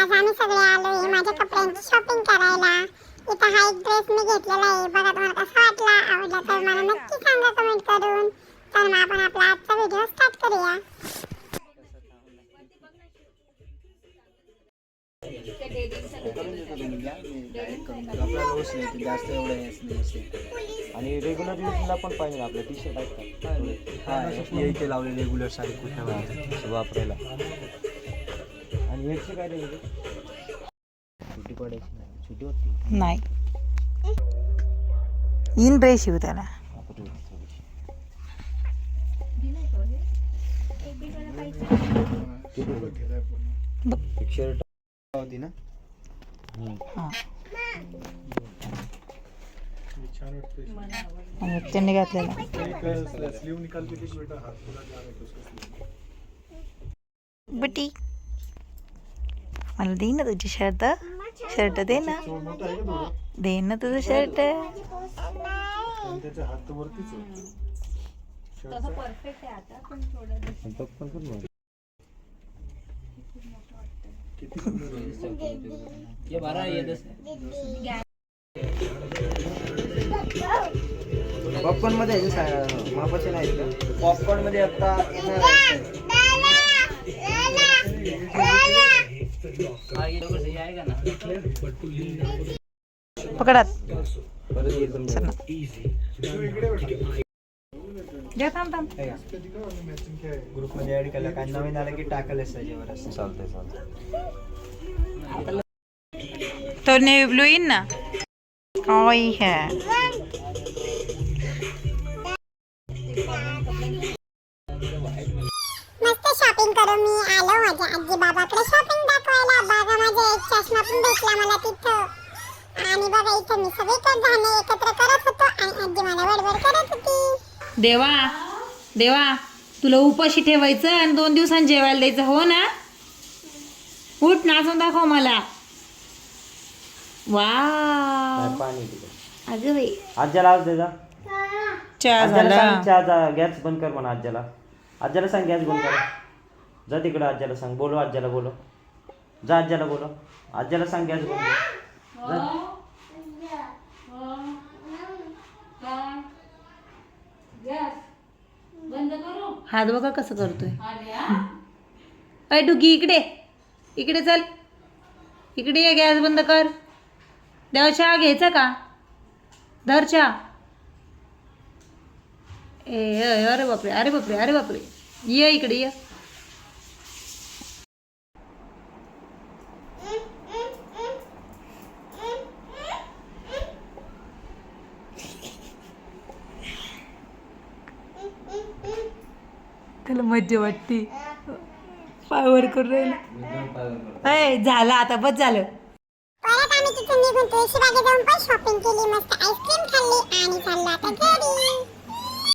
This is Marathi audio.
आज आम्ही सगळे आलोय माझ्या कपड्यांची शॉपिंग करायला. इथं हा एक ड्रेस मी घेतलेला आहे. बघा तुम्हाला कसा वाटला? आवडला तर मला नक्की सांगा कमेंट करून. तर मग आपण आपला आजचा व्हिडिओ स्टार्ट करूया. जास्त एवढं हेच नाही असे. आणि रेग्युलर यूजला पण पाहिजे आपलं टी शर्ट हा हे लावले रेग्युलर साडी कुठे का वापरायला. आणि याची काय रेंज सुट्टी पडायची नाही. सुट्टी होती. नाही. येईन ब्रे शिव त्याला. होती ना हा आणि त्यांनी घातलेला. बटी. मला दे ना तुझी शर्ट. शर्ट दे ना. दे ना तुझं शर्ट. पॉपकॉर्नमध्ये मापाचे नाही पॉपकॉर्नमध्ये आता पकडात. परत ये तुमच्या. सर ना घ्या थांब थांब. ग्रुपमध्ये ऍड केलं काय नवीन आलं की टाकलंच त्याच्यावर असं. चालतंय चालतंय. तो ब्लू येईन ना? ओय है. मस्त शॉपिंग करून मी आलो माझ्या आजी बाबाकडे शॉपिंग दाखवायला. चष्मा पण भेटला मला तिथं. आणि बघा इथं मी सगळीकडे धान्य एकत्र करत होतो आणि आजी मला बडबड करत होती. देवा देवा तुला उपाशी ठेवायचं आणि दोन दिवसांनी जेवायला द्यायचं हो ना? उठ नाचून दाखव मला. वा पाणी अगं बाई. आज्याला आज दे जा. चहा आज्याला झाला. गॅस बंद कर म्हणा आज्याला. आज्याला सांग गॅस बंद कर. जा तिकडे आज्याला सांग. बोलो आज्याला बोलो जा आज्याला बोलो आज्याला सांग गॅस बंद हात बघा कसं करतोय. अय डुगी इकडे. इकडे चल. इकडे ये गॅस बंद कर. देवा चहा घ्यायचा का? धर चहा. ए अरे बापरे अरे बापरे अरे बापरे. ये इकडे ये. त्याला मज्जा वाटते. पावर करून राहिला. अय झालं आता बस झालं. परत आम्ही तिथून निघून तुळशीबागे जाऊन पण शॉपिंग केली मस्त आईस्क्रीम खाल्ली आणि चाललो आता घरी.